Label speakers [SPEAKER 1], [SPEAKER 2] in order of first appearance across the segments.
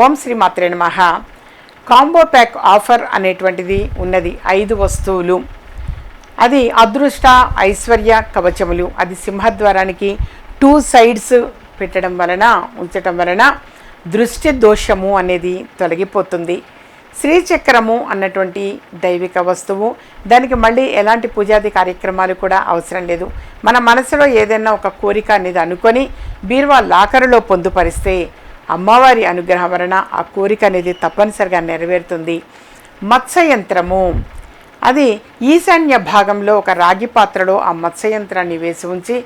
[SPEAKER 1] ఓం శ్రీ మాత్రే నమ. Combo pack offer అనేటువంటిది ఉన్నది. ఐదు వస్తువులు. అది అదృష్ట ఐశ్వర్య కవచములు. అది సింహద్వారానికి టూ సైడ్స్ పెట్టడం వలన ఉంచటం వలన దృష్టి దోషము అనేది తొలగిపోతుంది. శ్రీచక్రము అన్నటువంటి దైవిక వస్తువు. దానికి మళ్ళీ ఎలాంటి పూజాది కార్యక్రమాలు కూడా అవసరం లేదు. మన మనసులో ఏదైనా ఒక కోరిక అనేది అనుకొని బీరువా లాకరులో పొందుపరిస్తే అమ్మవారి అనుగ్రహం వలన ఆ కోరిక అనేది తప్పనిసరిగా నెరవేరుతుంది. మత్స్యయంత్రము. అది ఈశాన్య భాగంలో ఒక రాగి పాత్రలో ఆ మత్స్యయంత్రాన్ని వేసి ఉంచి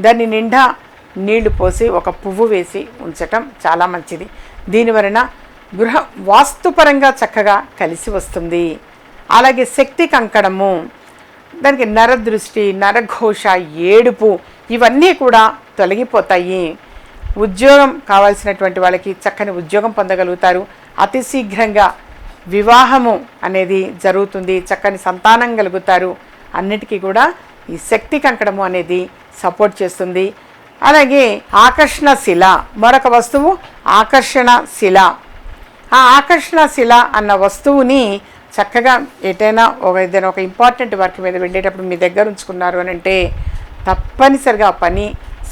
[SPEAKER 1] దాని నిండా నీళ్ళు పోసి ఒక పువ్వు వేసి ఉంచటం చాలా మంచిది. దీని వలన గృహ వాస్తుపరంగా చక్కగా కలిసి వస్తుంది. అలాగే శక్తి కంకణము. దానికి నరదృష్టి నరఘోష ఏడుపు ఇవన్నీ కూడా తొలగిపోతాయి. ఉద్యోగం కావాల్సినటువంటి వాళ్ళకి చక్కని ఉద్యోగం పొందగలుగుతారు. అతి శీఘ్రంగా వివాహము అనేది జరుగుతుంది. చక్కని సంతానం కలుగుతారు. అన్నిటికీ కూడా ఈ శక్తి కంకణము అనేది సపోర్ట్ చేస్తుంది. అలాగే ఆకర్షణ శిల మరొక వస్తువు ఆకర్షణ శిల. ఆ ఆకర్షణ శిల అన్న వస్తువుని చక్కగా ఎటైనా ఒక ఏదైనా ఒక ఇంపార్టెంట్ వర్క్ మీద వెళ్ళేటప్పుడు మీ దగ్గర ఉంచుకున్నారు అని అంటే తప్పనిసరిగా పని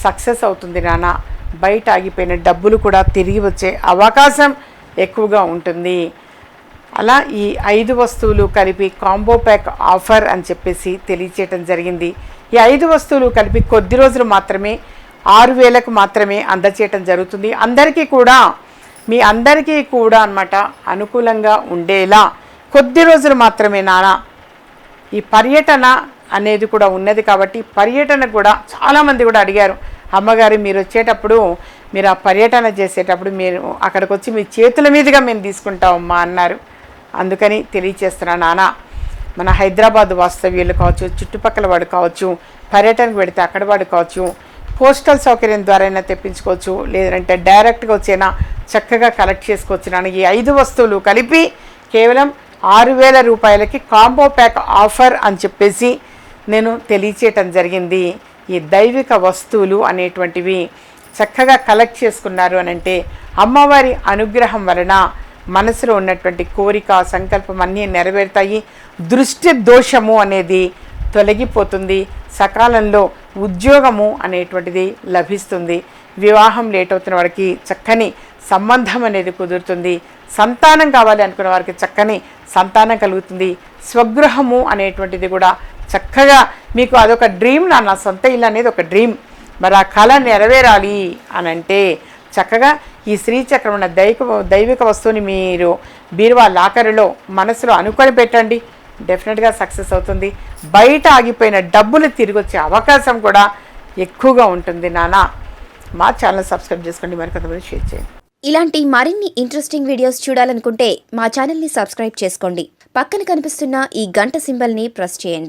[SPEAKER 1] సక్సెస్ అవుతుంది నాన్న. బయట ఆగిపోయిన డబ్బులు కూడా తిరిగి వచ్చే అవకాశం ఎక్కువగా ఉంటుంది. అలా ఈ ఐదు వస్తువులు కలిపి కాంబో ప్యాక్ ఆఫర్ అని చెప్పేసి తెలియచేయటం జరిగింది. ఈ ఐదు వస్తువులు కలిపి కొద్ది రోజులు మాత్రమే ఆరు వేలకు మాత్రమే అందచేయటం జరుగుతుంది. అందరికీ కూడా మీ అందరికీ కూడా అన్నమాట అనుకూలంగా ఉండేలా కొద్ది రోజులు మాత్రమే నానా. ఈ పర్యటన అనేది కూడా ఉన్నది కాబట్టి పర్యటన కూడా చాలామంది కూడా అడిగారు అమ్మగారు మీరు వచ్చేటప్పుడు మీరు ఆ పర్యటన చేసేటప్పుడు మీరు అక్కడికి వచ్చి మీ చేతుల మీదుగా మేము తీసుకుంటామమ్మా అన్నారు. అందుకని తెలియచేస్తున్నా నాన్న మన హైదరాబాద్ వాస్తవ్యులు కావచ్చు చుట్టుపక్కల వాడు కావచ్చు పర్యటనకు పెడితే అక్కడ వాడు కావచ్చు పోస్టల్ సౌకర్యం ద్వారా అయినా తెప్పించుకోవచ్చు లేదంటే డైరెక్ట్గా వచ్చైనా చక్కగా కలెక్ట్ చేసుకోవచ్చు నాన్న ఈ ఐదు వస్తువులు కలిపి కేవలం ఆరు వేల రూపాయలకి కాంబో ప్యాక్ ఆఫర్ అని చెప్పేసి నేను తెలియచేయటం జరిగింది. ఈ దైవిక వస్తువులు అనేటువంటివి చక్కగా కలెక్ట్ చేసుకున్నారు అని అంటే అమ్మవారి అనుగ్రహం వలన మనసులో ఉన్నటువంటి కోరిక సంకల్పం అన్నీ నెరవేరుతాయి. దృష్టి దోషము అనేది తొలగిపోతుంది. సకాలంలో ఉద్యోగము అనేటువంటిది లభిస్తుంది. వివాహం లేట్ అవుతున్న వారికి చక్కని సంబంధం అనేది కుదురుతుంది. సంతానం కావాలి అనుకున్న వారికి చక్కని సంతానం కలుగుతుంది. స్వగృహము అనేటువంటిది కూడా చక్కగా మీకు అదొక డ్రీమ్ నా నా సొంత ఇల్లు అనేది ఒక డ్రీమ్ మరి ఆ కళ నెరవేరాలి అని అంటే చక్కగా ఈ శ్రీచక్రం ఉన్న దైవిక దైవిక వస్తువుని మీరు బీరువా లాకరులో మనసులో అనుకొని పెట్టండి. డెఫినెట్గా సక్సెస్ అవుతుంది. బయట ఆగిపోయిన డబ్బులు తిరిగి వచ్చే అవకాశం కూడా ఎక్కువగా ఉంటుంది నానా. మా ఛానల్ సబ్స్క్రైబ్ చేసుకోండి. మరి షేర్ చేయండి.
[SPEAKER 2] ఇలాంటి మరిన్ని ఇంట్రెస్టింగ్ వీడియోస్ చూడాలనుకుంటే మా ఛానల్ని సబ్స్క్రైబ్ చేసుకోండి. పక్కన కనిపిస్తున్న ఈ గంట సింబల్ని ప్రెస్ చేయండి.